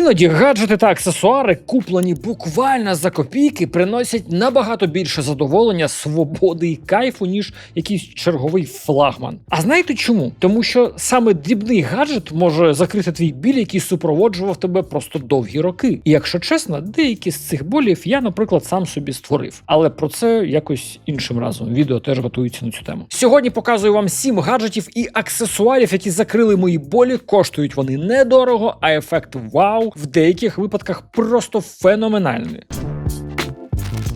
Іноді гаджети та аксесуари, куплені буквально за копійки, приносять набагато більше задоволення, свободи і кайфу, ніж якийсь черговий флагман. А знаєте чому? Тому що саме дрібний гаджет може закрити твій біль, який супроводжував тебе просто довгі роки. І якщо чесно, деякі з цих болів я, наприклад, сам собі створив. Але про це якось іншим разом. Відео теж готується на цю тему. Сьогодні показую вам сім гаджетів і аксесуарів, які закрили мої болі. Коштують вони недорого, а ефект вау в деяких випадках просто феноменальний.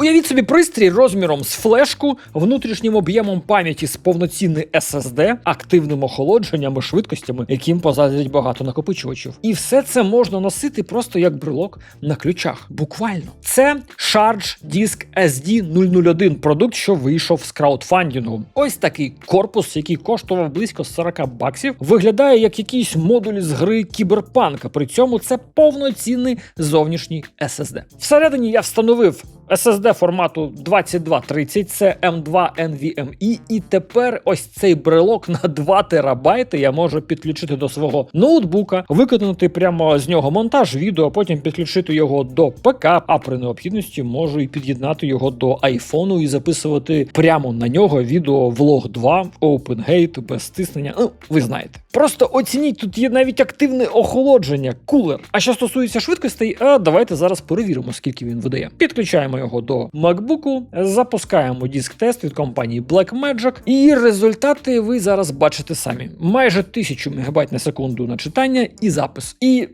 Уявіть собі пристрій розміром з флешку, внутрішнім об'ємом пам'яті з повноцінний SSD, активним охолодженням і швидкостями, яким позаздрять багато накопичувачів. І все це можна носити просто як брелок на ключах. Буквально. Це Charge Disk SD 001 продукт, що вийшов з краудфандингу. Ось такий корпус, який коштував близько 40 баксів, виглядає як якийсь модуль з гри кіберпанка. При цьому це повноцінний зовнішній SSD. Всередині я встановив SSD формату 2230, це M2 NVMe, і тепер ось цей брелок на 2 терабайти я можу підключити до свого ноутбука, виконати прямо з нього монтаж відео, потім підключити його до ПК, а при необхідності можу і під'єднати його до айфону і записувати прямо на нього відео влог 2, OpenGate, без стиснення. Ну, ви знаєте. Просто оцініть, тут є навіть активне охолодження, кулер. А що стосується швидкостей, а давайте зараз перевіримо, скільки він видає. Підключаємо його до MacBook, запускаємо диск-тест від компанії Blackmagic, і результати ви зараз бачите самі: майже 1000 МБ на секунду на читання і запис. І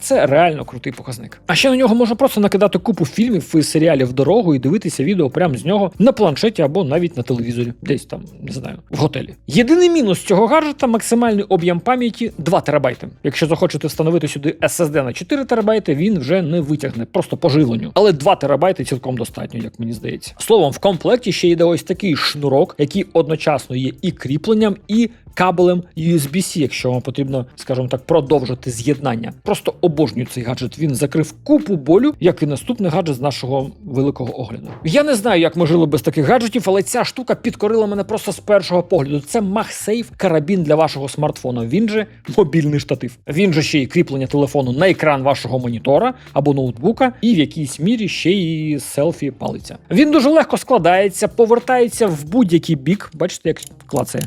це реально крутий показник. А ще на нього можна просто накидати купу фільмів і серіалів дорогу і дивитися відео прямо з нього на планшеті або навіть на телевізорі, десь там, не знаю, в готелі. Єдиний мінус цього гаджета максимальний об'єм пам'яті 2 терабайти. Якщо захочете встановити сюди SSD на 4 терабайти, він вже не витягне, просто по живленню. Але 2 терабайти цілком достатньо, як мені здається. Словом, в комплекті ще йде ось такий шнурок, який одночасно є і кріпленням, і кабелем USB-C, якщо вам потрібно, скажімо так, продовжити з'єднання. Просто обожнюю цей гаджет. Він закрив купу болю, як і наступний гаджет з нашого великого огляду. Я не знаю, як ми жили без таких гаджетів, але ця штука підкорила мене просто з першого погляду. Це MagSafe карабін для вашого смартфона. Він же мобільний штатив. Він же ще й кріплення телефону на екран вашого монітора або ноутбука, і в якійсь мірі ще й селфі палиця. Він дуже легко складається, повертається в будь-який бік. Бачите, як клацає.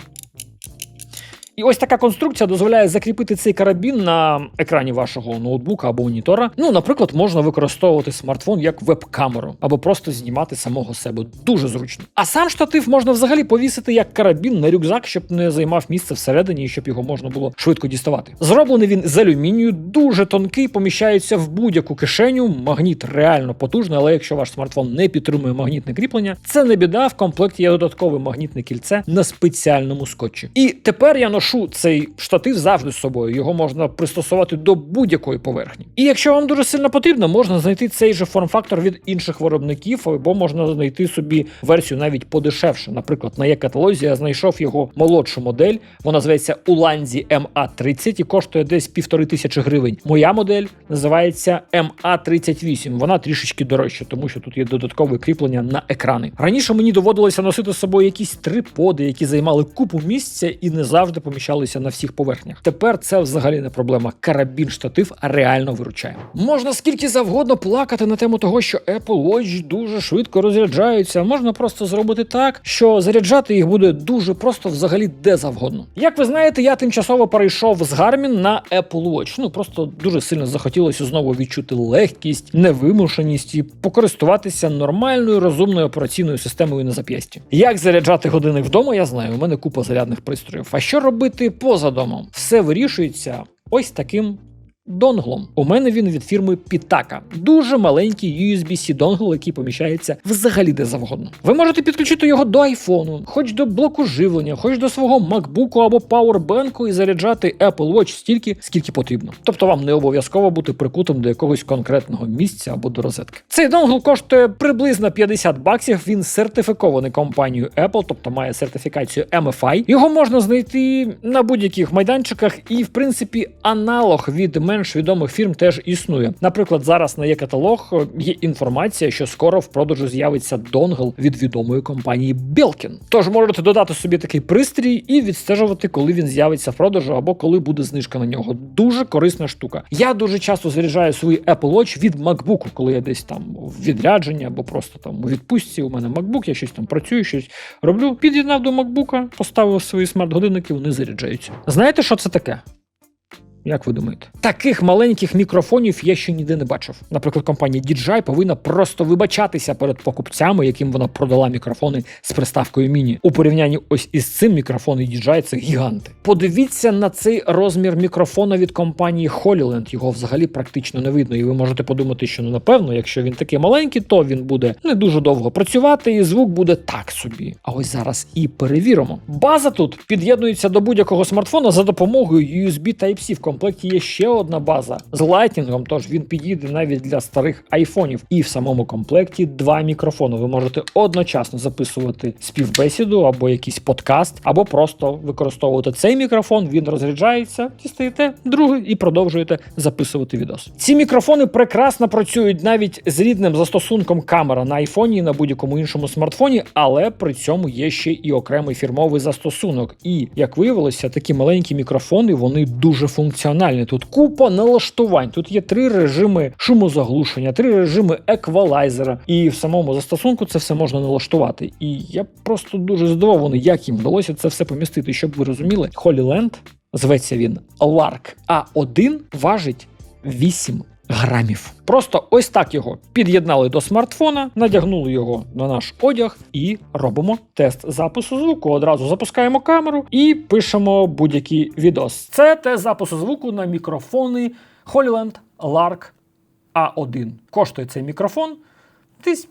І ось така конструкція дозволяє закріпити цей карабін на екрані вашого ноутбука або монітора. Ну, наприклад, можна використовувати смартфон як веб-камеру або просто знімати самого себе. Дуже зручно. А сам штатив можна взагалі повісити як карабін на рюкзак, щоб не займав місце всередині і щоб його можна було швидко діставати. Зроблений він з алюмінію, дуже тонкий, поміщається в будь-яку кишеню. Магніт реально потужний, але якщо ваш смартфон не підтримує магнітне кріплення, це не біда. В комплекті є додаткове магнітне кільце на спеціальному скотчі. І тепер я ношу цей штатив завжди з собою. Його можна пристосувати до будь-якої поверхні. І якщо вам дуже сильно потрібно, можна знайти цей же форм-фактор від інших виробників, або можна знайти собі версію навіть подешевше. Наприклад, на є-каталозі я знайшов його молодшу модель. Вона зветься Уланзі MA30 і коштує десь півтори тисячі гривень. Моя модель називається MA38. Вона трішечки дорожча, тому що тут є додаткове кріплення на екрани. Раніше мені доводилося носити з собою якісь триподи, які займали купу місця і не завжди поміщалися на всіх поверхнях. Тепер це взагалі не проблема. Карабін штатив реально виручає. Можна скільки завгодно плакати на тему того, що Apple Watch дуже швидко розряджаються. Можна просто зробити так, що заряджати їх буде дуже просто взагалі де завгодно. Як ви знаєте, я тимчасово перейшов з Garmin на Apple Watch. Ну просто дуже сильно захотілося знову відчути легкість, невимушеність і покористуватися нормальною розумною операційною системою на зап'ясті. Як заряджати годинник вдома, я знаю. У мене купа зарядних пристроїв. А що робити поза домом? Все вирішується ось таким донглом. У мене він від фірми Pitaka. Дуже маленький USB-C донгл, який поміщається взагалі де завгодно. Ви можете підключити його до айфону, хоч до блоку живлення, хоч до свого MacBook або Powerbank і заряджати Apple Watch стільки, скільки потрібно. Тобто вам не обов'язково бути прикутим до якогось конкретного місця або до розетки. Цей донгл коштує приблизно 50 баксів. Він сертифікований компанією Apple, тобто має сертифікацію MFI. Його можна знайти на будь-яких майданчиках, і в принципі аналог від менш відомих фірм теж існує. Наприклад, зараз на є каталог е, є інформація, що скоро в продажу з'явиться донгл від відомої компанії Belkin. Тож можете додати собі такий пристрій і відстежувати, коли він з'явиться в продажу або коли буде знижка на нього. Дуже корисна штука. Я дуже часто заряджаю свої Apple Watch від MacBook, коли я десь там в відрядженні або просто там у відпустці. У мене MacBook, я щось там працюю, щось роблю. Під'єднав до MacBook, поставив свої смарт-годинники, вони заряджаються. Знаєте, що це таке? Як ви думаєте? Таких маленьких мікрофонів я ще ніде не бачив. Наприклад, компанія DJI повинна просто вибачатися перед покупцями, яким вона продала мікрофони з приставкою міні. У порівнянні ось із цим мікрофони DJI це гіганти. Подивіться на цей розмір мікрофона від компанії Holyland. Його взагалі практично не видно. І ви можете подумати, що ну напевно, якщо він такий маленький, то він буде не дуже довго працювати, і звук буде так собі. А ось зараз і перевіримо. База тут під'єднується до будь-якого смартфона за допомогою USB Type-C. В комплекті є ще одна база з лайтінгом, тож він підійде навіть для старих айфонів. І в самому комплекті два мікрофони. Ви можете одночасно записувати співбесіду або якийсь подкаст, або просто використовувати цей мікрофон. Він розряджається, дістаєте другий і продовжуєте записувати відос. Ці мікрофони прекрасно працюють навіть з рідним застосунком камера на айфоні і на будь-якому іншому смартфоні, але при цьому є ще і окремий фірмовий застосунок. І як виявилося, такі маленькі мікрофони вони дуже функціональні. Тут купа налаштувань. Тут є три режими шумозаглушення, три режими еквалайзера. І в самому застосунку це все можна налаштувати. І я просто дуже здивований, як їм вдалося це все помістити. Щоб ви розуміли, Holyland, зветься він Lark A1, важить 8 грамів. Просто ось так його під'єднали до смартфона, надягнули його на наш одяг і робимо тест запису звуку. Одразу запускаємо камеру і пишемо будь-який відос. Це тест запису звуку на мікрофони Holyland Lark A1. Коштує цей мікрофон десь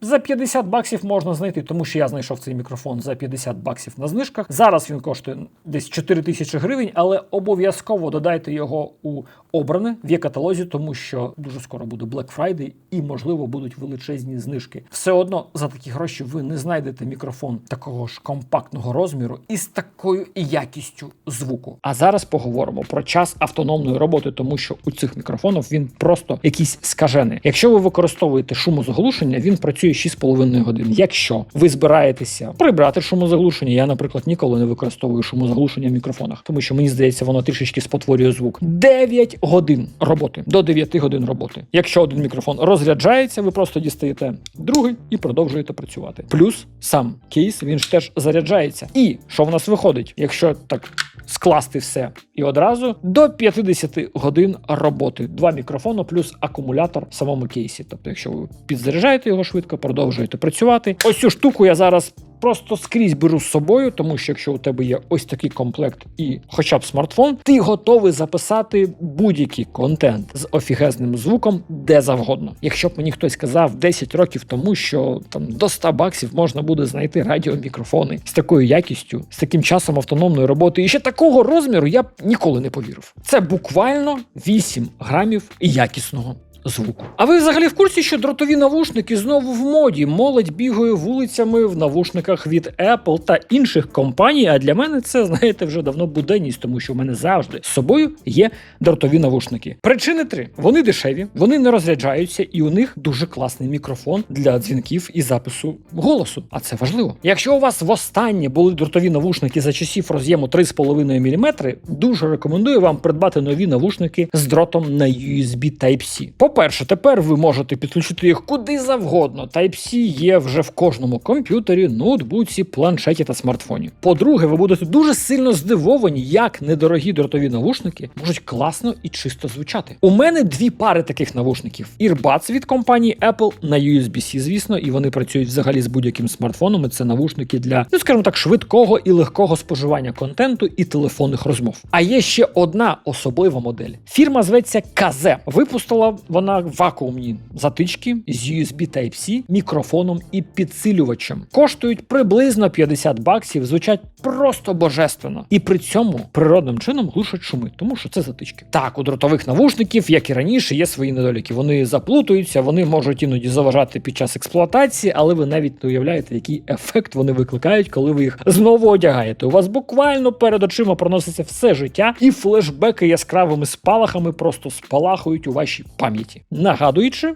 за 50 баксів можна знайти, тому що я знайшов цей мікрофон за 50 баксів на знижках. Зараз він коштує десь 4 тисячі гривень, але обов'язково додайте його у обране в є-каталозі, тому що дуже скоро буде Black Friday і, можливо, будуть величезні знижки. Все одно за такі гроші ви не знайдете мікрофон такого ж компактного розміру і з такою якістю звуку. А зараз поговоримо про час автономної роботи, тому що у цих мікрофонів він просто якийсь скажений. Якщо ви використовуєте шумозаглушення, він працює 6,5 годин. Якщо ви збираєтеся прибрати шумозаглушення, я, наприклад, ніколи не використовую шумозаглушення в мікрофонах, тому що мені здається, воно трішечки спотворює звук. 9 годин роботи до 9 годин роботи. Якщо один мікрофон розряджається, ви просто дістаєте другий і продовжуєте працювати. Плюс сам кейс він ж теж заряджається. І що в нас виходить, якщо так. Скласти все і одразу до 50 годин роботи. Два мікрофони плюс акумулятор в самому кейсі. Тобто, якщо ви підзаряджаєте його швидко, продовжуєте працювати. Ось цю штуку я зараз просто скрізь беру з собою, тому що якщо у тебе є ось такий комплект і хоча б смартфон, ти готовий записати будь-який контент з офігезним звуком де завгодно. Якщо б мені хтось сказав 10 років тому, що там до 100 баксів можна буде знайти радіомікрофони з такою якістю, з таким часом автономної роботи, і ще такого розміру, я б ніколи не повірив. Це буквально 8 грамів якісного звуку. А ви взагалі в курсі, що дротові навушники знову в моді? Молодь бігає вулицями в навушниках від Apple та інших компаній. А для мене це, знаєте, вже давно буденність, тому що в мене завжди з собою є дротові навушники. Причини три: вони дешеві, вони не розряджаються, і у них дуже класний мікрофон для дзвінків і запису голосу. А це важливо. Якщо у вас востаннє були дротові навушники за часів роз'єму 3,5 мм, дуже рекомендую вам придбати нові навушники з дротом на USB Type-C. По-перше, тепер ви можете підключити їх куди завгодно. Type-C є вже в кожному комп'ютері, ноутбуці, планшеті та смартфоні. По-друге, ви будете дуже сильно здивовані, як недорогі дротові навушники можуть класно і чисто звучати. У мене дві пари таких навушників: Earbuds від компанії Apple на USB-C, звісно, і вони працюють взагалі з будь-яким смартфоном. І Це навушники для, ну скажімо так, швидкого і легкого споживання контенту і телефонних розмов. А є ще одна особлива модель. Фірма зветься Kaze. Випустила вона на вакуумні затички з USB Type-C, мікрофоном і підсилювачем. Коштують приблизно 50 баксів, звучать просто божественно. І при цьому природним чином глушать шуми, тому що це затички. Так, у дротових навушників, як і раніше, є свої недоліки. Вони заплутуються, вони можуть іноді заважати під час експлуатації, але ви навіть не уявляєте, який ефект вони викликають, коли ви їх знову одягаєте. У вас буквально перед очима проноситься все життя, і флешбеки яскравими спалахами просто спалахують у вашій пам'яті, нагадуючи.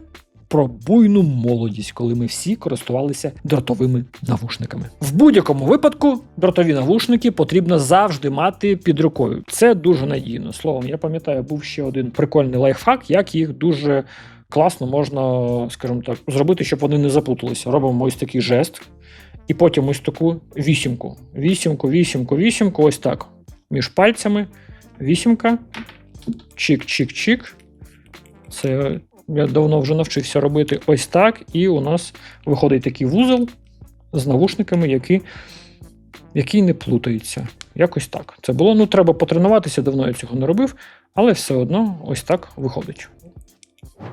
Про буйну молодість, коли ми всі користувалися дротовими навушниками. В будь-якому випадку дротові навушники потрібно завжди мати під рукою. Це дуже надійно. Словом, я пам'ятаю, був ще один прикольний лайфхак, як їх дуже класно можна, скажімо так, зробити, щоб вони не заплуталися. Робимо ось такий жест, і потім ось таку вісімку. Вісімку, вісімку, вісімку, ось так. Між пальцями. Вісімка. Чик-чик-чик. Це я давно вже навчився робити ось так. І у нас виходить такий вузол з навушниками, які, який не плутається. Якось так. Це було. Ну, треба потренуватися, давно я цього не робив, але все одно ось так виходить.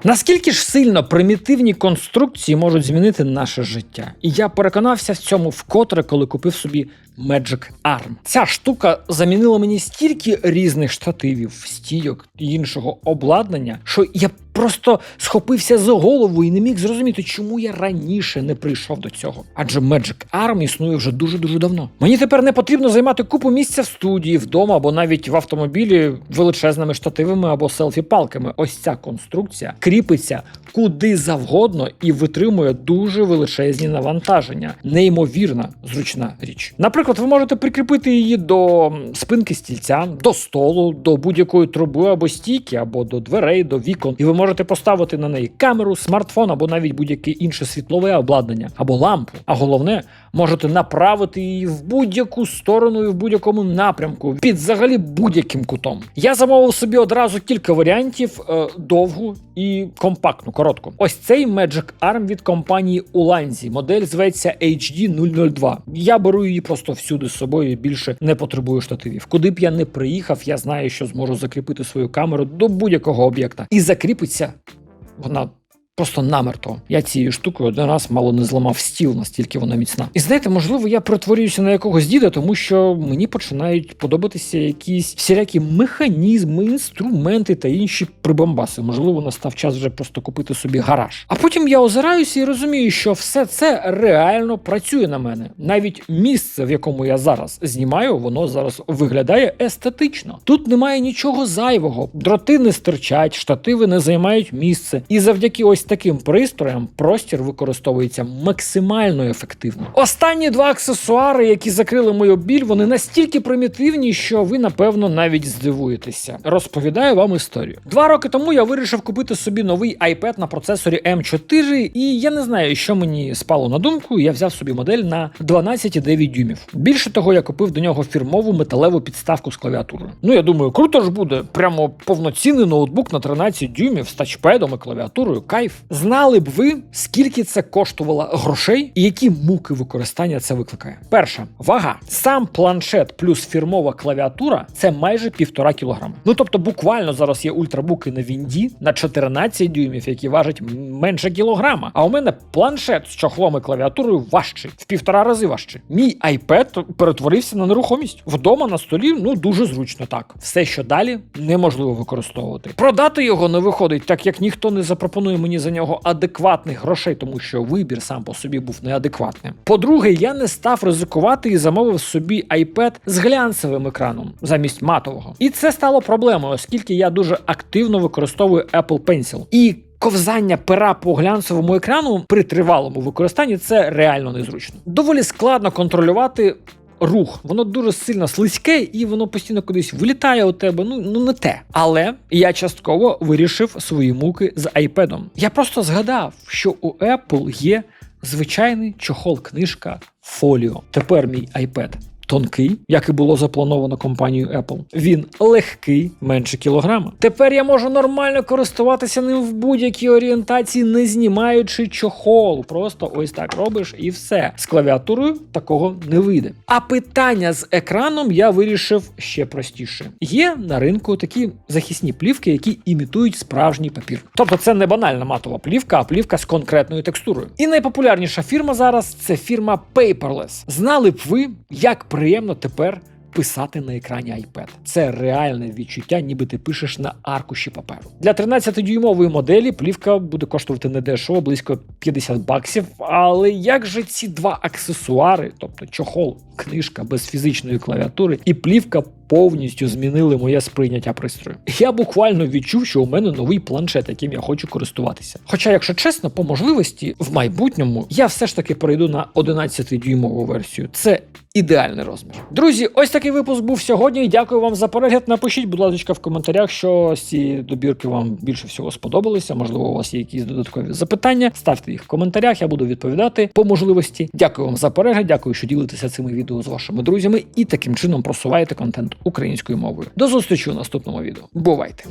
Наскільки ж сильно примітивні конструкції можуть змінити наше життя? І я переконався в цьому вкотре, коли купив собі Magic Arm. Ця штука замінила мені стільки різних штативів, стійок і іншого обладнання, що я просто схопився за голову і не міг зрозуміти, чому я раніше не прийшов до цього. Адже Magic Arm існує вже дуже дуже давно. Мені тепер не потрібно займати купу місця в студії, вдома або навіть в автомобілі величезними штативами або селфі-палками. Ось ця конструкція кріпиться куди завгодно і витримує дуже величезні навантаження. Неймовірна зручна річ. Наприклад, ви можете прикріпити її до спинки стільця, до столу, до будь-якої труби або стійки, або до дверей, до вікон, і ви можете поставити на неї камеру, смартфон або навіть будь-яке інше світлове обладнання або лампу. А головне, можете направити її в будь-яку сторону і в будь-якому напрямку, під взагалі будь-яким кутом. Я замовив собі одразу кілька варіантів: е, довгу і компактну, коротку. Ось цей Magic Arm від компанії Ulanzi. Модель зветься HD 002. Я беру її просто всюди з собою і більше не потребую штативів. Куди б я не приїхав, я знаю, що зможу закріпити свою камеру до будь-якого об'єкта. І закріпиться вона Просто намертво. Я цією штукою один раз мало не зламав стіл, настільки вона міцна. І знаєте, можливо, я перетворююся на якогось діда, тому що мені починають подобатися якісь всілякі механізми, інструменти та інші прибамбаси. Можливо, настав час вже просто купити собі гараж. А потім я озираюся і розумію, що все це реально працює на мене. Навіть місце, в якому я зараз знімаю, воно зараз виглядає естетично. Тут немає нічого зайвого, дроти не стирчать, штативи не займають місце. І завдяки ось таким пристроям простір використовується максимально ефективно. Останні два аксесуари, які закрили мою біль, вони настільки примітивні, що ви напевно навіть здивуєтеся. Розповідаю вам історію. Два роки тому я вирішив купити собі новий iPad на процесорі M4, і я не знаю, що мені спало на думку. Я взяв собі модель на 12,9 дюймів. Більше того, я купив до нього фірмову металеву підставку з клавіатурою. Ну я думаю, круто ж буде. Прямо повноцінний ноутбук на 13 дюймів з тачпедом і клавіатурою. Кайф. Знали б ви, скільки це коштувало грошей і які муки використання це викликає. Перша вага. Сам планшет плюс фірмова клавіатура це майже півтора кілограма. Ну тобто, буквально зараз є ультрабуки на Вінді на 14 дюймів, які важать менше кілограма. А у мене планшет з чохлом і клавіатурою важчий, в півтора рази важчий. Мій iPad перетворився на нерухомість. Вдома на столі ну дуже зручно так. Все, що далі, неможливо використовувати. Продати його не виходить, так як ніхто не запропонує мені за нього адекватних грошей, тому що вибір сам по собі був неадекватним. По-друге, я не став ризикувати і замовив собі iPad з глянцевим екраном замість матового. І це стало проблемою, оскільки я дуже активно використовую Apple Pencil. І Ковзання пера по глянцевому екрану при тривалому використанні це реально незручно. Доволі складно контролювати рух. Воно дуже сильно слизьке і воно постійно кудись вилітає у тебе. Ну ну не те. Але я частково вирішив свої муки з iPad. Я просто згадав, що у Apple є звичайний чохол книжка Folio. Тепер мій iPad тонкий, як і було заплановано компанією Apple. Він легкий, менше кілограма. Тепер я можу нормально користуватися ним в будь-якій орієнтації, не знімаючи чохол. Просто ось так робиш і все. З клавіатурою такого не вийде. А питання з екраном я вирішив ще простіше. Є на ринку такі захисні плівки, які імітують справжній папір. Тобто це не банальна матова плівка, а плівка з конкретною текстурою. І найпопулярніша фірма зараз це фірма Paperless. Знали б ви, як приємно тепер. Писати на екрані iPad. Це реальне відчуття, ніби ти пишеш на аркуші паперу. Для 13-дюймової моделі плівка буде коштувати недешево, близько 50 баксів. Але як же ці два аксесуари, тобто чохол, книжка без фізичної клавіатури і плівка повністю змінили моє сприйняття пристрою. Я буквально відчув, що у мене новий планшет, яким я хочу користуватися. Хоча, якщо чесно, по можливості в майбутньому я все ж таки перейду на 11-дюймову версію. Це ідеальний розмір. Друзі, ось такий випуск був сьогодні. Дякую вам за перегляд. Напишіть, будь ласка, в коментарях, що з цієї добірки вам більше всього сподобалися. Можливо, у вас є якісь додаткові запитання. Ставте їх в коментарях, я буду відповідати по можливості. Дякую вам за перегляд. Дякую, що ділитеся цими відео з вашими друзями і таким чином просуваєте контент українською мовою. До зустрічі у наступному відео. Бувайте!